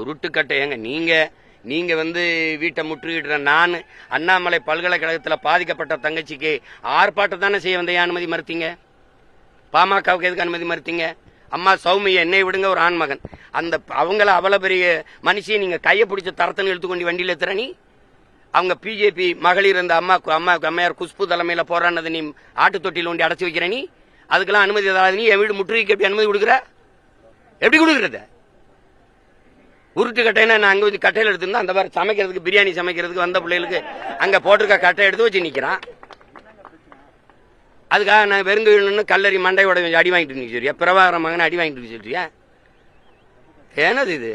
உருட்டுக்கட்டை ஏங்க நீங்க நீங்க வந்து வீட்டை முற்றுகிடுற நான் அண்ணாமலை பல்கலைக்கழகத்தில் பாதிக்கப்பட்ட தங்கச்சிக்கு ஆர்ப்பாட்டம் தானே செய்ய வந்த ஏன் அனுமதி மறுத்தீங்க? பாமகவுக்கு எதுக்கு அனுமதி மறுத்தீங்க? அம்மா சௌமியை என்னை விடுங்க ஒரு ஆண்மகன். அந்த அவங்கள அவ்வளோ பெரிய மனுஷியை நீங்கள் கையை பிடிச்ச தரத்தன்னு எடுத்துக்கொண்டு வண்டியில் எத்துற நீ? அவங்க பிஜேபி மகளிர் அந்த அம்மா அம்மா அம்மையார் குஷ்பு தலைமையில் போராடினதை நீ ஆட்டு தொட்டியில் ஒண்டி அடைச்சி வைக்கிற நீ? அதுக்கெல்லாம் அனுமதி தராது நீ என் வீடு முற்றுகைக்கு எப்படி அனுமதி கொடுக்குற? எப்படி கொடுக்குறது? உருட்டு கட்டைன்னா நான் அங்க வந்து கட்டையில் எடுத்திருந்தா அந்த மாதிரி சமைக்கிறதுக்கு பிரியாணி சமைக்கிறதுக்கு வந்த பிள்ளைகளுக்கு அங்க போட்டிருக்க கட்டை எடுத்து வச்சு நிக்கிறான். அதுக்காக நான் வெறுங்கையில் கல்லறி மண்டையோட கொஞ்சம் அடி வாங்கிட்டு இருந்தீங்க சரியா பிரபாகர மகன் அடி வாங்கிட்டு இருக்கு சொல்றியா? என்னது இது?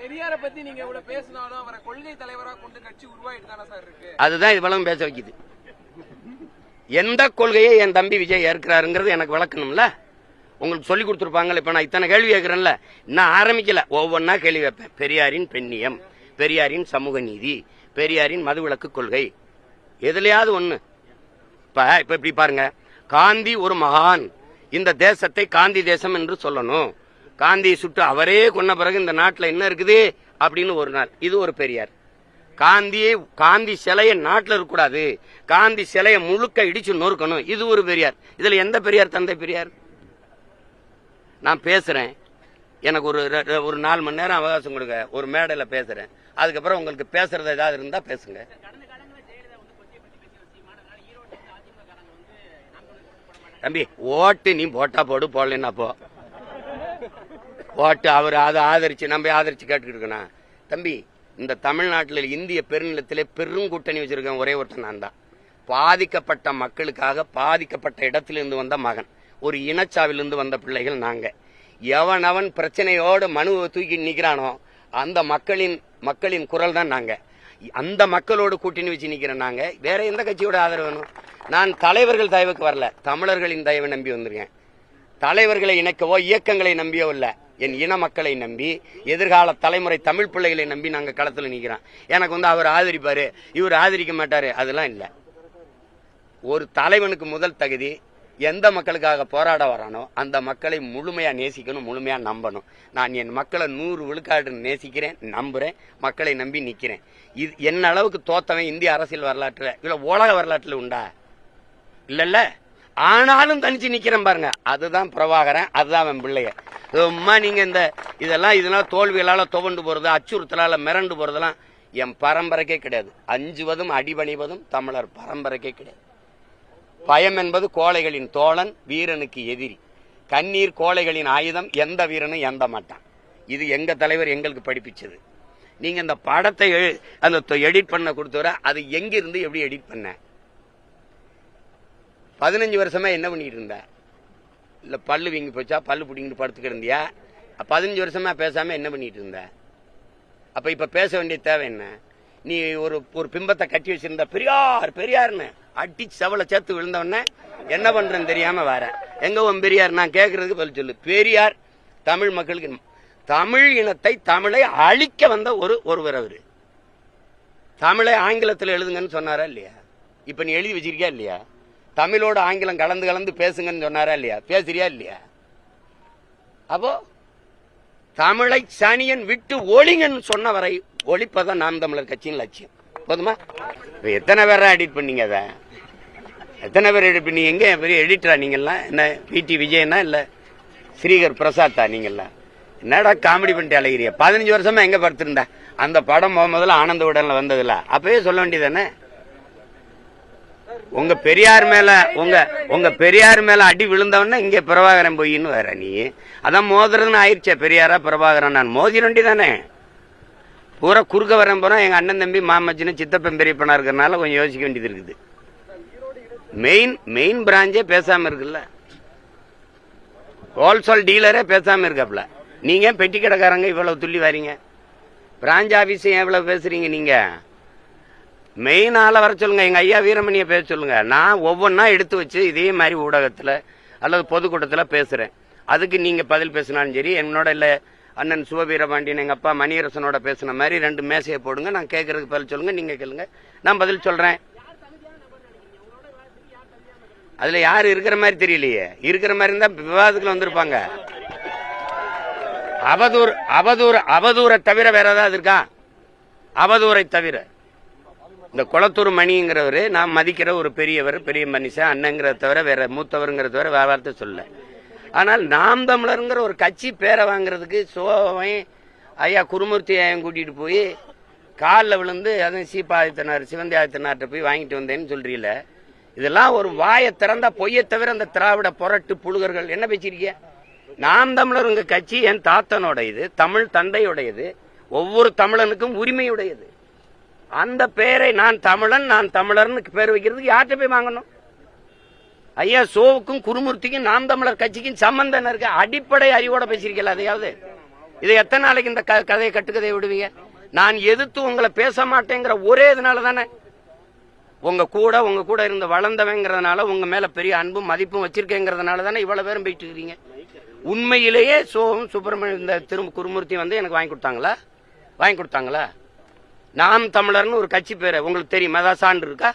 பெரியார பத்தி நீங்க இவ்வளவு பேசினாலும் அவரை கொள்கை தலைவரா கொண்டு கட்சி உருவாயிட்டு தானே சார் இருக்கு. அதுதான் இவ்வளவு பேச வைக்குது. எந்த கொள்கையை என் தம்பி விஜய் ஏற்கிறாருங்கிறது எனக்கு விளக்கணும்ல? உங்களுக்கு சொல்லி கொடுத்துருப்பாங்கல்ல இப்ப நான் இத்தனை கேள்வி கேட்கிறேன்ல. இன்னும் ஆரம்பிக்கல. ஒவ்வொன்றா கேள்வி வைப்பேன் பெரியாரின் பெண்ணியம் பெரியாரின் சமூக நீதி பெரியாரின் மதுவிலக்கு கொள்கை. எதுலையாவது ஒன்று இப்ப இப்போ இப்படி பாருங்க. காந்தி ஒரு மகான். இந்த தேசத்தை காந்தி தேசம் என்று சொல்லணும். காந்தியை சுட்டு அவரே கொன்ன பிறகு இந்த நாட்டில் என்ன இருக்குது? அப்படின்னு ஒரு நாள். இது ஒரு பெரியார். காந்தியை காந்தி சிலையை நாட்டில் இருக்கக்கூடாது. காந்தி சிலையை முழுக்க இடிச்சு நொறுக்கணும். இது ஒரு பெரியார். இதுல எந்த பெரியார் தந்தை பெரியார்? நான் பேசுறேன். எனக்கு ஒரு ரெ- ஒரு நாலு மணி நேரம் அவகாசம் கொடுங்க. ஒரு மேடையில பேசுறேன். அதுக்கப்புறம் உங்களுக்கு பேசுறது ஏதாவது இருந்தா பேசுங்க. தம்பி ஓட்டு நீ போட்டா போடு போடலன்னா போ. ஓட்டு அவர் அதை ஆதரிச்சு நம்ம ஆதரிச்சு கேட்டுக்கிட்டு இருக்கணும். தம்பி இந்த தமிழ்நாட்டில் இந்திய பெருநிலத்திலே பெரும் கூட்டணி வச்சிருக்கேன் ஒரே ஒருத்தன் நான் தான் பாதிக்கப்பட்ட மக்களுக்காக பாதிக்கப்பட்ட இடத்திலிருந்து வந்த மகன். ஒரு இனச்சாவிலிருந்து வந்த பிள்ளைகள் நாங்க. எவனவன் பிரச்சனையோடு மனுவை தூக்கி நிற்கிறானோ அந்த மக்களின் மக்களின் குரல் தான் நாங்கள் அந்த மக்களோடு கூட்டணி வச்சு நிற்கிறோம் நாங்கள் வேற எந்த கட்சியோட ஆதரவு வேணும்? நான் தலைவர்கள் தயவுக்கு வரல. தமிழர்களின் தயவை நம்பி வந்திருக்கேன். தலைவர்களை இணைக்கவோ இயக்கங்களை நம்பியோ இல்லை. என் இன மக்களை நம்பி எதிர்கால தலைமுறை தமிழ் பிள்ளைகளை நம்பி நாங்கள் களத்தில் நிற்கிறோம் எனக்கு வந்து அவர் ஆதரிப்பார் இவர் ஆதரிக்க மாட்டார் அதெல்லாம் இல்லை. ஒரு தலைவனுக்கு முதல் தகுதி எந்த மக்களுக்காக போராட வரானோ அந்த மக்களை முழுமையாக நேசிக்கணும் முழுமையாக நம்பணும். நான் என் மக்களை நூறு விழுக்காடு நேசிக்கிறேன் நம்புறேன் மக்களை நம்பி நிற்கிறேன் இது என்ன அளவுக்கு தோத்தவன் இந்திய அரசியல் வரலாற்றில்? இல்லை உலக வரலாற்றில் உண்டா? இல்லைல்ல. ஆனாலும் தனிச்சு நிற்கிறேன் பாருங்க. அதுதான் பிரபாகரன் அதுதான் அவன் பிள்ளைய. சும்மா நீங்கள் இந்த இதெல்லாம் இதெல்லாம் தோல்விகளால் துவண்டு போகிறது அச்சுறுத்தலால் மிரண்டு போகிறதெல்லாம் என் பரம்பரைக்கே கிடையாது. அஞ்சுவதும் அடிபணிவதும் தமிழர் பரம்பரைக்கே கிடையாது. பயம் என்பது கோழைகளின் தோழன் வீரனுக்கு எதிரி. கண்ணீர் கோழைகளின் ஆயுதம் எந்த வீரனும் எந்த மாட்டான். இது எங்க தலைவர் எங்களுக்கு படிப்பிச்சது. நீங்க இந்த படத்தை எழு- அந்த எடிட் பண்ண கொடுத்தவரை அது எங்கிருந்து எப்படி எடிட் பண்ண? பதினஞ்சு வருஷமா என்ன பண்ணிட்டு இருந்த? இல்ல பல்லு வீங்கி போச்சா? பல்லு பிடிங்கிட்டு படுத்துக்கிருந்தியா இருந்தியா பதினஞ்சு வருஷமா பேசாம என்ன பண்ணிட்டு இருந்த? அப்ப இப்ப பேச வேண்டிய தேவை என்ன? நீ ஒரு ஒரு பிம்பத்தை கட்டி வச்சிருந்த பெரியார் பெரியார்னு அடி செவல சேர்த்து விழுந்தவொடனே என்ன பண்றேன்னு தெரியாம வரேன். எங்க உன் பெரியார்? நான் கேட்கறதுக்கு பதில் சொல்லு. பெரியார் தமிழ் மக்களுக்கு தமிழ் இனத்தை தமிழை அழிக்க வந்த ஒரு ஒருவர் அவரு. தமிழை ஆங்கிலத்தில் எழுதுங்கன்னு சொன்னாரா இல்லையா? இப்ப நீ எழுதி வச்சிருக்கியா இல்லையா? தமிழோட ஆங்கிலம் கலந்து கலந்து பேசுங்கன்னு சொன்னாரா இல்லையா? பேசுறியா இல்லையா? அப்போ தமிழை சனியன் விட்டு ஒளிங்கன்னு சொன்ன வரை ஒழிப்பதான் நாம் தமிழர் கட்சியின் லட்சியம். போதுமா? இப்போ எத்தனை பேரா எடிட் பண்ணீங்க அதை? எத்தனை பேர் எடிட் பண்ணி எங்க பெரிய எடிட்டரா நீங்கெல்லாம் என்ன பிடி விஜயனா இல்ல ஸ்ரீகர் பிரசாத்தா நீங்கெல்லாம் என்னடா காமெடி பண்ணிட்டு அழகிறிய பதினஞ்சு வருஷமா எங்க படுத்திருந்தா? அந்த படம் முதல்ல ஆனந்த உடன்ல வந்ததுல. அப்பவே சொல்ல வேண்டியதானே? உங்க பெரியார் மேல உங்க உங்க பெரியார் மேல அடி விழுந்தவன்னா இங்க பிரபாகரன் போயின்னு வேற நீ. அதான் மோதுறதுன்னு ஆயிடுச்சே பெரியாரா பிரபாகரன். நான் மோதினோண்டி தானே? பூரா குறுக்க வரேன் போனால் எங்கள் அண்ணன் தம்பி மாமச்சின்னு சித்தப்பன் பெரியப்பனா இருக்கிறனால கொஞ்சம் யோசிக்க வேண்டியது இருக்குது. மெயின் மெயின் பிராஞ்சே பேசாமல் இருக்குல்ல. ஹோல்சேல் டீலரே பேசாமல் இருக்காப்புல. நீங்கள் ஏன் பெட்டி கடைக்காரங்க இவ்வளோ துள்ளி வாரீங்க? பிரான்ச் ஆபீஸ் ஏன் பேசுகிறீங்க நீங்கள் நீங்க? மெயின் ஆளை வர சொல்லுங்கள் எங்கள் ஐயா வீரமணியை பேச சொல்லுங்கள் நான் ஒவ்வொன்றா எடுத்து வச்சு இதே மாதிரி ஊடகத்தில் அல்லது பொதுக்கூட்டத்தில் பேசுகிறேன் அதுக்கு நீங்கள் பதில் பேசினாலும் சரி என்னோட இல்லை அண்ணன் சிவபீரபாண்டியன் எங்கள் அப்பா மணியரசனோட பேசின மாதிரி ரெண்டு மேசையை போடுங்க. நான் கேட்கறதுக்கு பதில் சொல்லுங்க நீங்க கேளுங்க. நான் பதில் சொல்றேன். அதுல யாரு இருக்கிற மாதிரி தெரியலையே. இருக்கிற மாதிரி இருந்தா விவாதத்தில் வந்திருப்பாங்க. அவதூறு அவதூறு அவதூரை தவிர வேற ஏதாவது இருக்கா? அவதூரை தவிர. இந்த குளத்தூர் மணிங்கிறவர் நான் மதிக்கிற ஒரு பெரியவர் பெரிய மனுஷன் அண்ணங்கிறத தவிர வேற மூத்தவருங்கிறத தவிர வேற வார்த்தை சொல்லலை. ஆனால் நாம் தமிழருங்கிற ஒரு கட்சி பேரை வாங்குறதுக்கு சோவை ஐயா குருமூர்த்தி ஐயன் கூட்டிட்டு போய் காலில் விழுந்து அதுவும் சீப்பாதித்தனார் சிவந்தி ஆதித்தனார்கிட்ட போய் வாங்கிட்டு வந்தேன்னு சொல்றீல இதெல்லாம் ஒரு வாயை திறந்தா பொய்யை தவிர அந்த திராவிட புரட்டு புழுகர்கள் என்ன பேச்சிருக்கிய நாம் தமிழருங்க கட்சி என் தாத்தனுடையது இது தமிழ் தந்தையுடையது ஒவ்வொரு தமிழனுக்கும் உரிமையுடையது. அந்த பேரை நான் தமிழன் நான் தமிழர்னு பேர் வைக்கிறதுக்கு யார்கிட்ட போய் வாங்கணும்? ஐயா சோவுக்கும் குருமூர்த்திக்கும் நாம் தமிழர் கட்சிக்கும் சம்பந்தம் என்ன இருக்கு? அடிப்படை அறிவோட பேசியிருக்கல அதையாவது இதை எத்தனை நாளைக்கு இந்த க- கதையை கட்டுக்கதையை விடுவீங்க? நான் எதிர்த்து உங்களை பேச மாட்டேங்கிற ஒரே இதனால தானே. உங்க கூட உங்க கூட இருந்து வளர்ந்தவங்கிறதுனால உங்க மேல பெரிய அன்பும் மதிப்பும் வச்சிருக்கேங்கிறதுனால தானே இவ்வளவு பேரும் போயிட்டு இருக்கிறீங்க உண்மையிலேயே சோகம் சுப்பிரமணியம் இந்த திரு குருமூர்த்தி வந்து எனக்கு வாங்கி கொடுத்தாங்களா? வாங்கி கொடுத்தாங்களா? நாம் தமிழர்னு ஒரு கட்சி பேர். உங்களுக்கு தெரியுமா? ஏதாவது சான்று இருக்கா?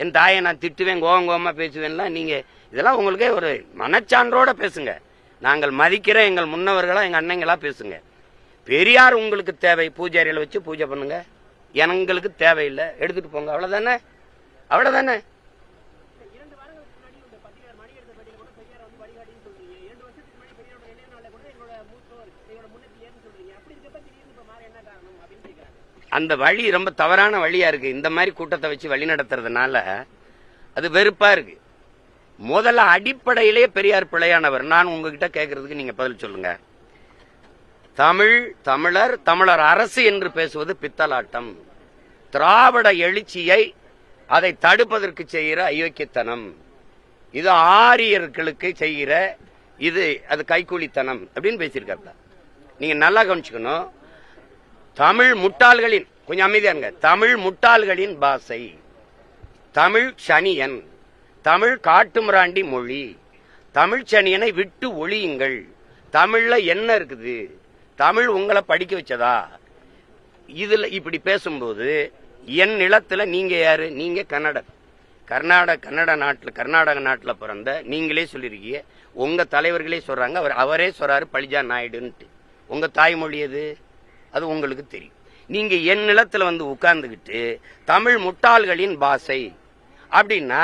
என் தாயை நான் திட்டுவேன் கோவம் கோவமாக பேசுவேன்லாம் நீங்கள் இதெல்லாம் உங்களுக்கே ஒரு மனச்சான்றோடு பேசுங்க. நாங்கள் மதிக்கிற எங்கள் முன்னவர்களாக எங்கள் அண்ணங்களா பேசுங்க. பெரியார் உங்களுக்கு தேவை பூஜாரியில் வச்சு பூஜை பண்ணுங்க. எங்களுக்கு தேவையில்லை எடுத்துகிட்டு போங்க. அவ்வளோதானே அவ்வளோதானே அந்த வழி ரொம்ப தவறான வழியா இருக்கு. இந்த மாதிரி கூட்டத்தை வச்சு வழி நடத்துறதுனால அது வெறுப்பா இருக்கு. முதல்ல அடிப்படையிலே பெரியார் பிழையானவர் நான் உங்ககிட்ட கேட்கறதுக்கு நீங்க பதில் சொல்லுங்க. தமிழ் தமிழர் தமிழர் அரசு என்று பேசுவது பித்தலாட்டம். திராவிட எழுச்சியை அதை தடுப்பதற்கு செய்கிற அயோக்கியத்தனம். இது ஆரியர்களுக்கு செய்கிற இது அது கைக்கூலித்தனம் அப்படின்னு பேசியிருக்காப்ல. நீங்க நல்லா கவனிச்சுக்கணும். தமிழ் முட்டாள்களின் கொஞ்சம் அமைதியாருங்க தமிழ் முட்டாள்களின் பாஷை. தமிழ் சனியன். தமிழ் காட்டுமிராண்டி மொழி. தமிழ் சனியனை விட்டு ஒழியுங்கள். தமிழ்ல என்ன இருக்குது? தமிழ் உங்களை படிக்க வச்சதா? இதுல இப்படி பேசும்போது என் நிலத்துல நீங்க யாரு? நீங்க கன்னடர். கர்நாடக கன்னட நாட்டில் கர்நாடக நாட்டில் பிறந்த நீங்களே சொல்லியிருக்கீங்க உங்க தலைவர்களே சொல்றாங்க. அவர் அவரே சொல்றாரு பழிஜா நாயுடுன்ட்டு. உங்க தாய்மொழி எது? அது உங்களுக்கு தெரியும். நீங்க என் நிலத்துல வந்து உட்கார்ந்துக்கிட்டு தமிழ் முட்டாள்களின் பாஷை அப்படின்னா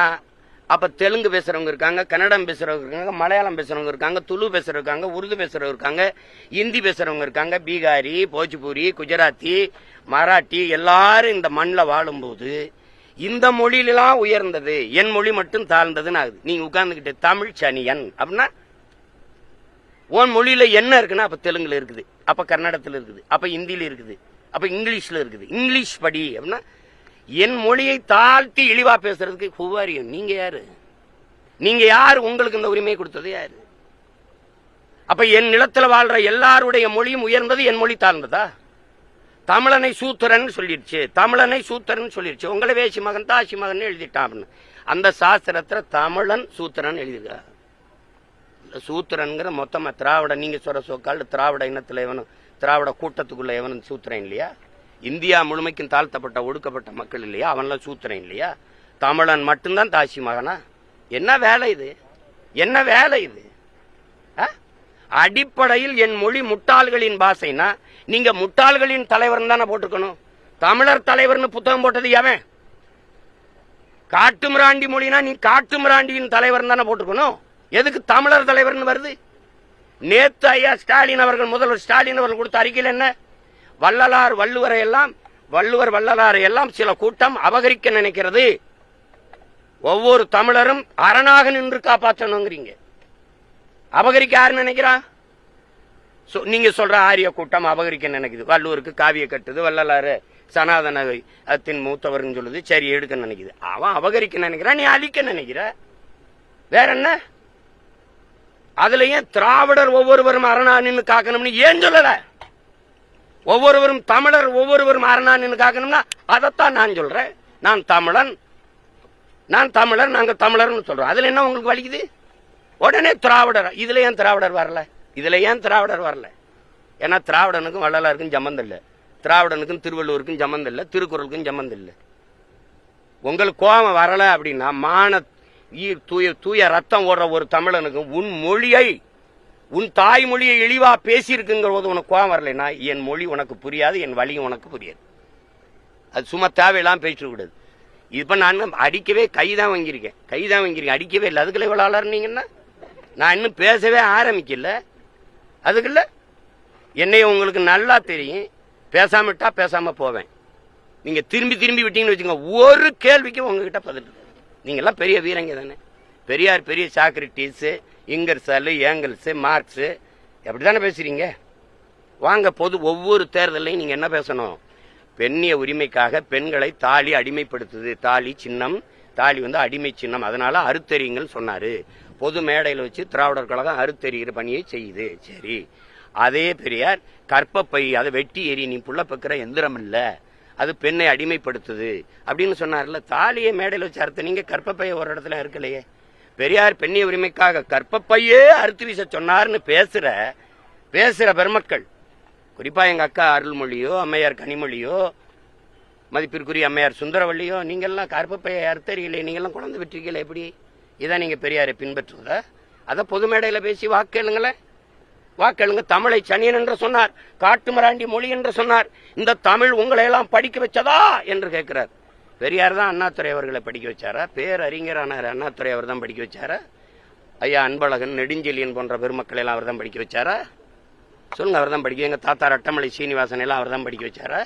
அப்ப தெலுங்கு பேசுறவங்க இருக்காங்க கன்னடம் பேசுறவங்க இருக்காங்க மலையாளம் பேசுறவங்க இருக்காங்க துளு பேசுறவங்க இருக்காங்க உருது பேசுறவங்க இருக்காங்க ஹிந்தி பேசுறவங்க இருக்காங்க பீகாரி போஜ்பூரி குஜராத்தி மராட்டி எல்லாரும் இந்த மண்ணில் வாழும்போது இந்த மொழியிலாம் உயர்ந்தது என் மொழி மட்டும் தாழ்ந்ததுன்னு ஆகுது. நீங்க உட்கார்ந்துக்கிட்டு தமிழ் சனியன் அப்படின்னா உன் மொழியில என்ன இருக்குன்னா அப்ப தெலுங்குல இருக்குது. அப்ப கன்னடத்துல இருக்குது. அப்ப ஹிந்தியில இருக்குது. அப்ப இங்கிலீஷ்ல இருக்குது. இங்கிலீஷ் படி அப்படின்னா என் மொழியை தாழ்த்தி இழிவா பேசுறதுக்கு குவாரியம் நீங்க யாரு? நீங்க யாரு? உங்களுக்கு இந்த உரிமையை கொடுத்தது யாரு? அப்ப என் நிலத்துல வாழ்ற எல்லாருடைய மொழியும் உயர்ந்தது என் மொழி தாழ்ந்ததா? தமிழனை சூத்திரன் சொல்லிடுச்சு. தமிழனை சூத்திரன் சொல்லிடுச்சு. உங்களை வேசி மகன் தாசி மகன் எழுதிட்டான் அப்படின்னு. அந்த சாஸ்திரத்துல தமிழன் சூத்திரன் எழுதியிருக்கா சூத்திரனுங்கிற மொத்தமாக மொத்தமா திராவிட நீங்க சொல்கிற சொக்கால் திராவிட இனத்துல எவனும் திராவிட கூட்டத்துக்குள்ள எவனும் சூத்திரன் இல்லையா? இந்தியா முழுமைக்கும் தாழ்த்தப்பட்ட ஒடுக்கப்பட்ட மக்கள் இல்லையா? அவன்லாம் சூத்திரன் இல்லையா? தமிழன் மட்டும்தான் தாசி மகனா? என்ன வேலை இது? என்ன வேலை இது? ஆ? அடிப்படையில் என் மொழி முட்டாள்களின் பாஷைனா நீங்க முட்டாள்களின் தலைவர் தானே போட்டிருக்கணும். தமிழர் தலைவர்னு புத்தகம் போட்டது எவன்? காட்டுமிராண்டி மொழினா நீ காட்டுமிராண்டியின் தலைவர் தானே போட்டிருக்கணும். எதுக்கு தமிழர் தலைவர்னு வருது? நேத்து ஐயா ஸ்டாலின் அவர்கள் முதல்வர் ஸ்டாலின் அவர்கள் கொடுத்த அறிக்கையில் என்ன? வள்ளலார் வள்ளுவரை எல்லாம் வள்ளுவர் வள்ளலாரை எல்லாம் சில கூட்டம் அபகரிக்க நினைக்கிறது. ஒவ்வொரு தமிழரும் அரணாக நின்று காப்பாற்றணுங்கிறீங்க. அபகரிக்க யாரு நினைக்கிறா? நீங்க சொல்ற ஆரிய கூட்டம் அபகரிக்க நினைக்குது. வல்லூருக்கு காவிய கட்டுது வள்ளலாறு சனாதன அத்தின் மூத்தவர்னு சொல்லுது சரி எடுக்க நினைக்குது. அவன் அபகரிக்க நினைக்கிறான் நீ அழிக்க நினைக்கிற. வேற என்ன? அதுல ஏன் திராவிடர் ஒவ்வொருவரும் அரணானின்னு காக்கணும்னு ஏன் சொல்லல? ஒவ்வொருவரும் தமிழர் ஒவ்வொருவரும் அரணானின்னு காக்கணும்னா அதைத்தான் நான் சொல்றேன். நான் தமிழன் நான் தமிழர் நாங்க தமிழர்னு சொல்றோம். அதுல என்ன உங்களுக்கு வலிக்குது? உடனே திராவிடர் இதுல ஏன் திராவிடர் வரல? இதுல ஏன் திராவிடர் வரல? ஏன்னா திராவிடனுக்கும் வள்ளலாருக்கும் சம்மந்தம் இல்லை. திராவிடனுக்கும் திருவள்ளுவருக்கும் சம்மந்தம் இல்லை திருக்குறளுக்கும் சம்மந்தம் இல்லை. உங்களுக்கு கோபம் வரல அப்படின்னா மான தூய தூய ரத்தம் ஓடுற ஒரு தமிழனுக்கு உன் மொழியை உன் தாய்மொழியை இழிவா பேசியிருக்குங்கிற போது உனக்கு கோவம் வரலைன்னா என் மொழி உனக்கு புரியாது என் வழியும் உனக்கு புரியாது. அது சும்மா தேவையெல்லாம் பேசிட்டு கூடாது இப்போ நான் அடிக்கவே கைதான் வாங்கியிருக்கேன். கைதான் வாங்கியிருக்கேன். அடிக்கவே இல்லை. அதுக்குள்ள இவ்வளோ அலர்னீங்கன்னா நான் இன்னும் பேசவே ஆரம்பிக்கல. அதுக்குள்ள என்னைய உங்களுக்கு நல்லா தெரியும். பேசாமட்டா பேசாமல் போவேன். நீங்கள் திரும்பி திரும்பி விட்டீங்கன்னு வச்சுக்கோங்க. ஒரு கேள்விக்கும் உங்ககிட்ட பதில் நீங்கள்லாம் பெரிய வீரங்க தானே. பெரியார் பெரிய சாக்ரட்டிஸ் ஏங்கல்ஸு மார்க்ஸு. எப்படி அப்படித்தானே பேசுகிறீங்க வாங்க பொது ஒவ்வொரு தேர்தலையும் நீங்கள் என்ன பேசணும்? பெண்ணிய உரிமைக்காக பெண்களை தாலி அடிமைப்படுத்துது. தாலி சின்னம். தாலி வந்து அடிமை சின்னம். அதனால அறுத்தறியுங்கள் சொன்னார். பொது மேடையில் வச்சு திராவிடர் கழகம் அறுத்தறிகிற பணியை செய்யுது. சரி. அதே பெரியார் கற்பப்பை அதை வெட்டி எரி நீ புள்ள பக்கிற எந்திரம் இல்லை. அது பெண்ணை அடிமைப்படுத்துது அப்படின்னு சொன்னார்ல தாலியை மேடையில் வச்சு அறுத்த நீங்க கற்பப்பையை ஒரு இடத்துல இருக்கலையே பெரியார் பெண்ணிய உரிமைக்காக கற்பப்பையே அறுத்து வீச சொன்னார்னு பேசுற பேசுற பெருமக்கள். குறிப்பா எங்க அக்கா அருள்மொழியோ அம்மையார் கனிமொழியோ மதிப்பிற்குரிய அம்மையார் சுந்தரவள்ளியோ நீங்கெல்லாம் கற்பப்பையை அறுத்தறிகளே நீங்கெல்லாம் குழந்தை பெற்றீங்களே எப்படி? இதான் நீங்க பெரியாரை பின்பற்றுவதா? அதை பொது மேடையில் பேசி வாக்கேளுங்களேன் வாக்கெழுங்க தமிழை சனியன் என்று சொன்னார் காட்டுமராண்டி மொழி என்று சொன்னார். இந்த தமிழ் உங்களை எல்லாம் படிக்க வச்சதா என்று கேட்கிறார். பெரியார் தான் அண்ணாத்துறை அவர்களை படிக்க வச்சாரா? பேரறிஞரானார் அண்ணாத்துறை அவர் தான் படிக்க வச்சாரா? ஐயா அன்பழகன் நெடுஞ்செழியன் போன்ற பெருமக்களை எல்லாம் அவர் தான் படிக்க வச்சாரா? சொல்லுங்க அவர் தான் படிக்க எங்க தாத்தா ரட்டமலை சீனிவாசன் எல்லாம் அவர் தான் படிக்க வச்சாரா?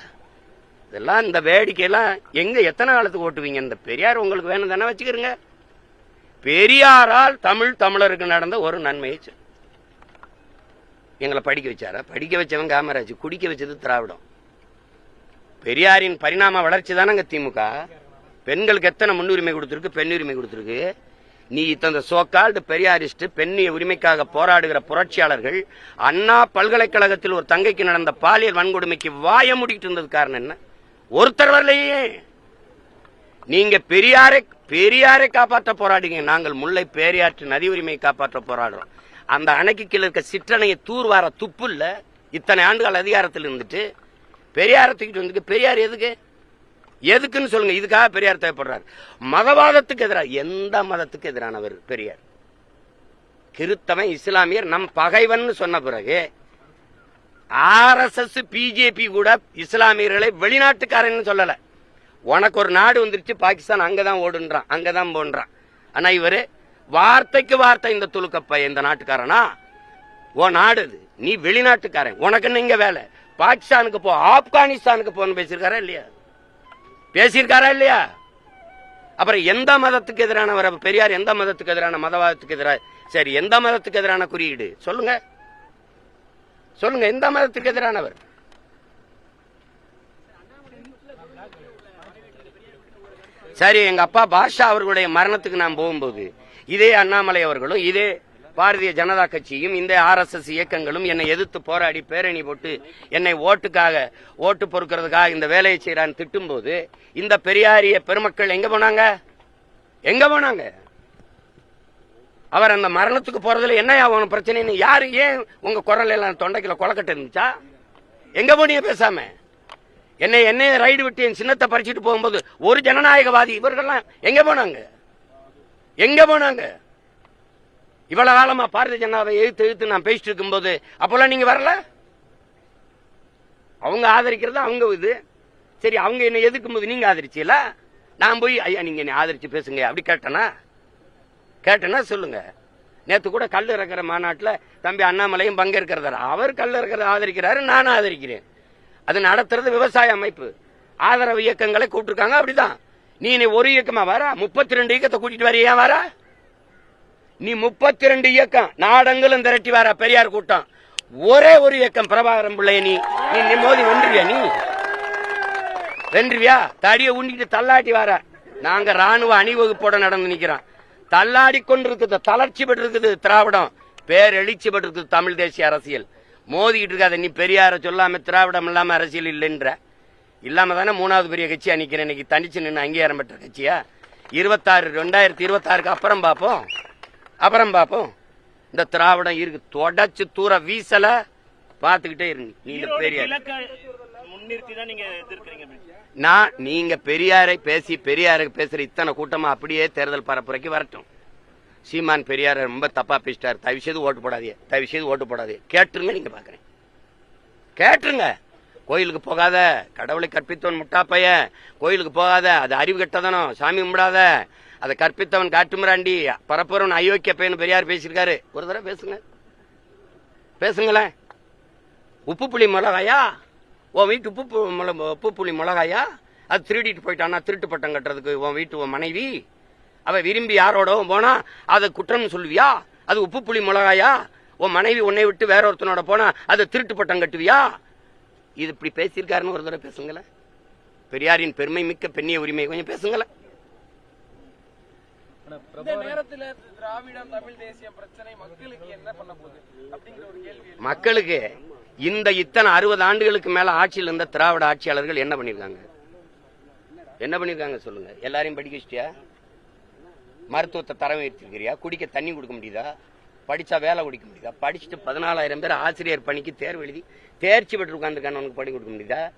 இதெல்லாம் இந்த வேடிக்கையெல்லாம் எங்க எத்தனை காலத்துக்கு ஓட்டுவீங்க? இந்த பெரியார் உங்களுக்கு வேணும் தானே வச்சுக்கிறீங்க. பெரியாரால் தமிழ் தமிழருக்கு நடந்த ஒரு நன்மையை எங்களை படிக்க வச்சாரா? படிக்க வச்சவன் காமராஜ் குடிக்க வச்சது திராவிடம். பெரியாரின் பரிணாம வளர்ச்சி தானங்க திமுக. பெண்களுக்கு எத்தனை முன்னுரிமை கொடுத்துருக்கு? பெண் உரிமை நீ இத்தந்த சோக்கால்டு பெரியாரிஸ்ட் பெண்ணிய உரிமைக்காக போராடுகிற புரட்சியாளர்கள் அண்ணா பல்கலைக்கழகத்தில் ஒரு தங்கைக்கு நடந்த பாலியல் வன்கொடுமைக்கு வாய முடிக்கிட்டு இருந்தது காரணம் என்ன? ஒருத்தர் வரலையே. நீங்க பெரியாரை பெரியாரை காப்பாற்ற போராடுங்க. நாங்கள் முல்லை பேரியாற்று நதி உரிமையை காப்பாற்ற போராடுறோம். அந்த அணைக்கு கீழே இருக்க சிற்றணையை தூர்வார துப்பு இல்லை இத்தனை ஆண்டுகள் அதிகாரத்தில் இருந்துட்டு பெரியாரை தூக்கிட்டு வந்து பெரியார் எதுக்கு? எதுக்குன்னு சொல்லுங்க இதுக்காக பெரியார் தேவைப்படுறாரு. மதவாதத்துக்கு எதிராக எந்த மதத்துக்கு எதிரானவர் பெரியார்? கிறித்தவன் இஸ்லாமியர் நம் பகைவன் சொன்ன பிறகு ஆர்எஸ்எஸ் பிஜேபி கூட இஸ்லாமியர்களை வெளிநாட்டுக்காரன்னு சொல்லல. உனக்கு ஒரு நாடு வந்துருச்சு பாகிஸ்தான் அங்கதான் ஓடுன்றான் அங்கதான் போன்றான். ஆனா இவரு வார்த்தைக்கு வார்த்தை இந்த துலுக்கப்பா இந்த நாட்டுக்காரனா? ஓ நாடு இது. நீ வெளிநாட்டுக்காரன். உனக்கு நீங்க வேலை? பாகிஸ்தானுக்கு போ ஆப்கானிஸ்தானுக்கு போன்னு பேசியிருக்காரா இல்லையா? பேசியிருக்காரா இல்லையா? அப்புறம் எந்த மதத்துக்கு எதிரானவர்? பெரியார் எந்த மதத்துக்கு எதிரான மதவாதத்துக்கு எதிராக சரி எந்த மதத்துக்கு எதிரான குறியீடு? சொல்லுங்க. சொல்லுங்க எந்த மதத்துக்கு எதிரானவர்? சரி எங்க அப்பா பாஷா அவர்களுடைய மரணத்துக்கு நான் போகும்போது இதே அண்ணாமலை அவர்களும் இதே பாரதிய ஜனதா கட்சியும் இந்த ஆர்எஸ்எஸ் இயக்கங்களும் என்னை எதிர்த்து போராடி பேரணி போட்டு என்னை ஓட்டுக்காக ஓட்டு பொறுக்கிறதுக்காக இந்த வேலையை செய்யறான்னு திட்டும்போது இந்த பெரியாரிய பெருமக்கள் எங்க போனாங்க? எங்க போனாங்க? அவர் அந்த மரணத்துக்கு போறதுல என்ன ஆகும் பிரச்சனைன்னு யாரு ஏன் உங்க குரல் எல்லாம் தொண்டைக்குள்ள கொலக்கட்டு இருந்துச்சா? எங்க போனீங்க பேசாம? என்னை என்னை ரைடு விட்டு என் சின்னத்தை பறிச்சுட்டு போகும்போது ஒரு ஜனநாயகவாதி இவர்கள்லாம் எங்க போனாங்க? எங்க போனாங்க? இவ்வளவு காலமா பாரதிய ஜனதாவை எழுத்து எழுத்து நான் பேசிட்டு இருக்கும்போது அப்பெல்லாம் நீங்க வரல? அவங்க ஆதரிக்கிறது அவங்க இது. சரி அவங்க என்ன எதுக்கும் போது நீங்க ஆதரிச்சீல நான் போய் ஐயா நீங்க என்னை ஆதரிச்சு பேசுங்க அப்படி கேட்டனா? கேட்டனா? சொல்லுங்க. நேத்து கூட கல் இறக்குற மாநாட்டில் தம்பி அண்ணாமலையும் பங்கேற்கிறதாரு அவர் கல் இறக்கிறத ஆதரிக்கிறாரு நானும் ஆதரிக்கிறேன். அது நடத்துறது விவசாய அமைப்பு. ஆதரவு இயக்கங்களை கூப்பிட்டுருக்காங்க அப்படிதான். நீ நீ ஒரு இயக்கமா வர? முப்பத்தி ரெண்டு இயக்கத்தை கூட்டிட்டு வர. ஏன் வர? நீ முப்பத்தி ரெண்டு இயக்கம் நாடங்களும் திரட்டி வர பெரியார் கூட்டம். ஒரே ஒரு இயக்கம் பிரபாகரம் பிள்ளைய நீ. நீ மோதி வென்றுவியா நீ? வென்றுவியா? தடிய உண்டிட்டு தள்ளாட்டி வர. நாங்க ராணுவ அணிவகுப்போட நடந்து நிக்கிறோம். தள்ளாடி கொண்டிருக்குது தளர்ச்சி பெற்றிருக்குது திராவிடம். பேர் எழுச்சி பெற்றிருக்குது தமிழ் தேசிய அரசியல். மோதிக்கிட்டு இருக்காத நீ பெரியார சொல்லாம திராவிடம் இல்லாம அரசியல் இல்லைன்ற. இல்லாம தானே மூணாவது பெரிய கட்சியா நிக்கிறேன். இன்னைக்கு தனிச்சு நின்று அங்கீகாரம் பெற்ற கட்சியா? இருபத்தாறு ரெண்டாயிரத்தி இருபத்தாறுக்கு அப்புறம் பார்ப்போம். அப்புறம் பார்ப்போம். இந்த திராவிடம் இருக்கு. தொடச்சு தூர வீசல பாத்துக்கிட்டே இருங்க பெரியார். நீங்க அப்படின்னு. நான் நீங்க பெரியாரை பேசி பெரியாருக்கு பேசுற இத்தனை கூட்டமா அப்படியே தேர்தல் பரப்புரைக்கு வரட்டும். சீமான் பெரியார ரொம்ப தப்பா பேசிட்டார். தயவு செய்து ஓட்டு போடாதீங்க. தயவு செய்து ஓட்டு போடாதீங்க. கேட்டுருங்க நீங்க பாக்குறேன் கேட்டுருங்க. கோயிலுக்கு போகாத. கடவுளை கற்பித்தவன் முட்டாப்பைய கோயிலுக்கு போகாத. அது அறிவு கெட்டதனம். சாமி கும்பிடாத. அதை கற்பித்தவன் காட்டுமிராண்டி. பரப்புறவன் அயோக்கிய பையன் பெரியார் பேசியிருக்காரு. ஒரு தடவை பேசுங்க. பேசுங்களேன். உப்பு புளி மிளகாயா? உன் வீட்டு உப்பு பு- உப்பு புளி மிளகாயா? அது திருடிட்டு போயிட்டானா திருட்டு பட்டம் கட்டுறதுக்கு உன் வீட்டு உன் மனைவி. அவ விரும்பி யாரோடவும் போனா அதை குற்றம்னு சொல்லுவியா? அது உப்பு புளி மிளகாயா? உன் மனைவி உன்னை விட்டு வேற ஒருத்தனோட போனா அதை திருட்டு பட்டம் கட்டுவியா? இது இப்படி பேசியிருக்காருன்னு ஒரு தடவை பேசுங்களேன். பெரியாரின் பெருமை மிக்க பெண்ணிய உரிமை கொஞ்சம் பேசுங்களேன். இந்த நேரத்துல திராவிடம் தமிழ் தேசிய பிரச்சனை மக்களுக்கு என்ன பண்ண போகுது? அப்படிங்கிற ஒரு கேள்வி எழுது. மக்களுக்கு இந்த இத்தனை அறுபது ஆண்டுகளுக்கு மேல ஆட்சியில் இருந்த திராவிட ஆட்சியாளர்கள் என்ன பண்ணிருக்காங்க என்ன பண்ணிருக்காங்க சொல்லுங்க. எல்லாரையும் படிக்க வச்சிட்டியா? மருத்துவத்தை தரம் உயர்த்திருக்கிறியா குடிக்க தண்ணி கொடுக்க முடியுதா? படிச்சா வேலை கொடுக்க முடியுதா? படிச்சுட்டு பதினாலாயிரம் பேர் ஆசிரியர் பணிக்கு தேர்வு எழுதி தேர்ச்சி பெற்று உட்காந்துருக்கானவனுக்கு பணி கொடுக்க முடியுதா?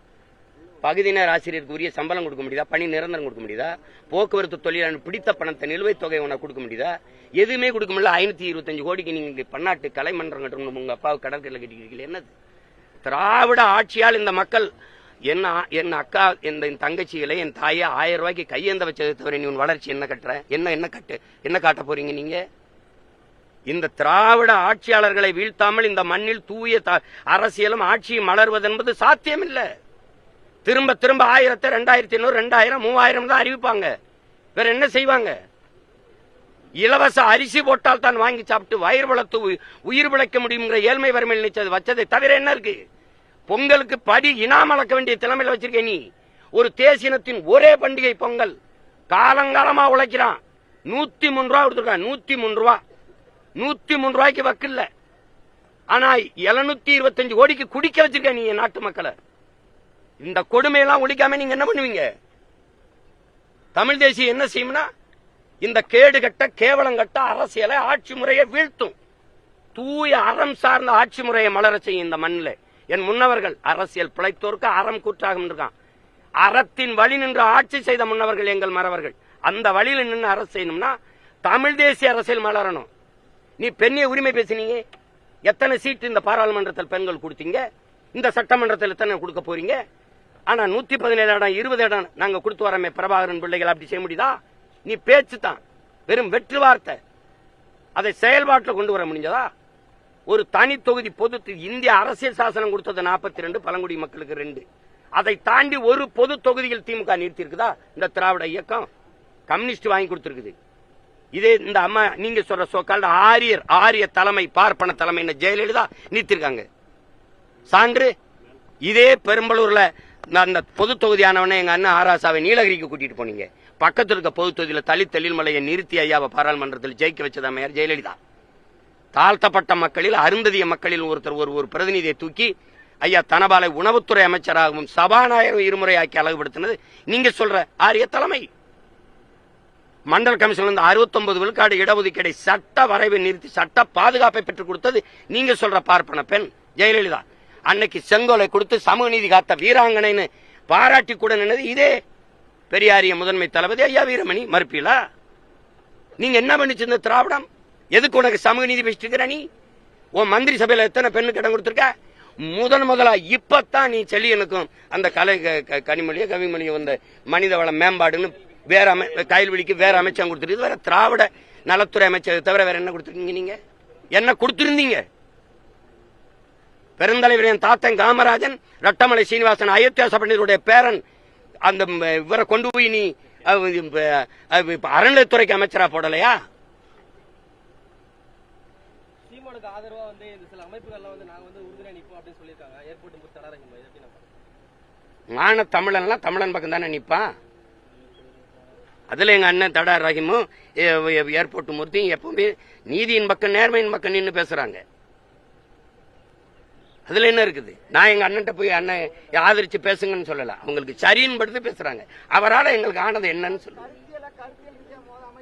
பகுதி நேர ஆசிரியருக்கு உரிய சம்பளம் கொடுக்க முடியுதா? பணி நிரந்தரம் கொடுக்க முடியுதா? போக்குவரத்து தொழிலாளர் பிடித்த பணத்தை நிலுவைத் தொகை உனக்கு கொடுக்க முடியுதா? எதுவுமே கொடுக்க முடியல. ஐநூத்தி இருபத்தஞ்சு கோடிக்கு நீங்க பன்னாட்டு கலைமன்றம் கட்டணும் உங்க அப்பாவுக்கு கடற்கரையில் கட்டிக்கிறீங்க என்னது? திராவிட ஆட்சியால் இந்த மக்கள் என்ன என் அக்கா என் தங்கச்சிகளை என் தாயை ஆயிரம் ரூபாய்க்கு கையேந்த வச்சதை தவிர நீ உன் வளர்ச்சி என்ன கட்டுற? என்ன என்ன கட்டு? என்ன காட்ட போறீங்க நீங்க? இந்த திராவிட ஆட்சியாளர்களை வீழ்த்தாமல் இந்த மண்ணில் தூய த- அரசியலும் ஆட்சியும் மலர்வது என்பது சாத்தியமில்லை. திரும்ப திரும்ப ஆயிரத்தை ரெண்டாயிரத்தி ஐநூறு ரெண்டாயிரம் மூவாயிரம் தான் அறிவிப்பாங்க. வேற என்ன செய்வாங்க? இலவச அரிசி போட்டால் தான் வாங்கி சாப்பிட்டு வயிறு வளர்த்து உயிர் பிழைக்க முடியுங்கிற ஏழ்மை வறுமையில் நினைச்சது வச்சதை தவிர என்ன இருக்கு? பொங்கலுக்கு படி இனாம் அளக்க வேண்டிய தலைமையில் வச்சிருக்க நீ. ஒரு தேசினத்தின் ஒரே பண்டிகை பொங்கல். காலங்காலமா உழைக்கிறான். நூத்தி மூணு ரூபா கொடுத்துருக்கான். நூத்தி மூணு ரூபா. நூத்தி மூணு ரூபாய்க்கு வக்கில்ல. ஆனா எழுநூத்தி இருபத்தஞ்சு கோடிக்கு குடிக்க வச்சிருக்க நீ என் நாட்டு மக்களை. இந்த கொடுமையெல்லாம் ஒழிக்காம நீங்க என்ன பண்ணுவீங்க? தமிழ் தேசியம் என்ன செய்யும்னா இந்த கேடு கட்ட கேவலம் கட்ட அரசியலை ஆட்சி முறையை வீழ்த்தும். தூய அறம் சார்ந்த ஆட்சி முறையை மலர செய்யும் இந்த மண்ணில். என் முன்னவர்கள் அரசியல் பிழைத்தோருக்கு அறம் கூற்றாகும் இருக்கான். அறத்தின் வழி நின்று ஆட்சி செய்த முன்னவர்கள் எங்கள் மறவர்கள். அந்த வழியில் நின்று அரசு செய்யணும்னா தமிழ் தேசிய அரசியல் மலரணும். நீ பெண்ணிய உரிமை பேசினீங்க. எத்தனை சீட்டு இந்த பாராளுமன்றத்தில் பெண்கள் கொடுத்தீங்க? இந்த சட்டமன்றத்தில் எத்தனை கொடுக்க போறீங்க? ஆனா நூத்தி பதினேழு இடம் இருபது இடம் நாங்க கொடுத்து வரமே பிரபாகரன் பிள்ளைகள் அப்படி செய்ய முடியுதா? நீ பேச்சு தான் வெறும் வெற்று வார்த்தை. அதை செயல்பாட்டில் கொண்டு வர முடிஞ்சதா? ஒரு தனி தொகுதி பொது இந்திய அரசியல் சாசனம் கொடுத்தது நாற்பத்தி ரெண்டு பழங்குடி மக்களுக்கு ரெண்டு. அதை தாண்டி ஒரு பொது தொகுதியில் திமுக நிறுத்தி இருக்குதா இந்த திராவிட இயக்கம் கம்யூனிஸ்ட் வாங்கி கொடுத்திருக்குது. இதே இந்த அம்மா நீங்க சொல்ற சோக்கால் ஆரியர் ஆரிய தலைமை பார்ப்பன தலைமை ஜெயலலிதா நிறுத்திருக்காங்க. சான்று இதே பெரும்பலூர்ல நான் அந்த பொது தொகுதியானவனே எங்க அண்ணன் ஆராசாவை நீலகிரிக்கு கூட்டிட்டு போனீங்க. பக்கத்தில் இருக்க பொது தொகுதியில தலித் தெளில்மலையை நிறுத்தி ஐயாவை பாராளுமன்றத்தில் ஜெயிக்க வச்சது ஜெயலலிதா. தாழ்த்தப்பட்ட மக்களில் அருந்ததிய மக்களில் ஒருத்தர் ஒரு ஒரு பிரதிநிதியை தூக்கி ஐயா தனபாலை உணவுத்துறை அமைச்சராகவும் சபாநாயகர் இருமுறை ஆக்கி அழகுபடுத்தினது. நீங்க சொல்ற ஆரிய தலைமை. மண்டல் கமிஷன்ல இருந்து 69 விழுக்காடு இடஒதுக்கீடை சட்ட வரைவை நிறுத்தி சட்ட பாதுகாப்பை பெற்றுக் கொடுத்தது நீங்க சொல்ற பார்ப்பன பெண் ஜெயலலிதா. அன்னைக்கு செங்கோலை கொடுத்து சமூக நீதி காத்த வீராங்கனைன்னு பாராட்டி கூட நின்னது இதே பெரியாரிய முதன்மை தளபதி ஐயா வீரமணி மறுப்பீலா நீங்க என்ன பண்ணிச்சிருந்த இந்த திராவிடம்? எதுக்கு உனக்கு சமூக நீதி பேசிட்டு நீ? உன் மந்திரி சபையில எத்தனை பெண்ணுக்கு இடம் கொடுத்துருக்க? முதன் முதலா இப்பத்தான் நீ செல்லியனுக்கும் அந்த கலை க- க- கனிமொழியோ கவிமொழியோ வந்த மனித வள மேம்பாடுன்னு வேற அமை கைல்வெளிக்கு வேற அமைச்சம் கொடுத்துருக்கு வேற திராவிட நலத்துறை அமைச்சர் தவிர வேற என்ன கொடுத்துருக்கீங்க நீங்க? என்ன கொடுத்திருந்தீங்க? பெருந்தலைவர் என் தாத்தன் காமராஜன் ரட்டமலை சீனிவாசன் அயோத்தியா சபண்டியருடைய பேரன் அந்த இவரை கொண்டு போய் நீ அறநிலைத்துறைக்கு அமைச்சரா போடலையா? மான தமிழன்லாம் தமிழன் பக்கம் தானே நிப்பான். அதுல எங்க அண்ணன் தடா ரஹீமும் ஏர்போர்ட் மூர்த்தியும் எப்பவுமே நீதியின் பக்கம் நேர்மையின் பக்கம் நின்று பேசுறாங்க. அதுல என்ன இருக்குது? நான் எங்க அண்ணன்ட்ட போய் அண்ணன் ஆதரித்து பேசுங்கன்னு சொல்லலை. அவங்களுக்கு சரின்னு படுத்து பேசுறாங்க. அவரால எங்களுக்கு ஆனது என்னன்னு சொல்லுவாங்க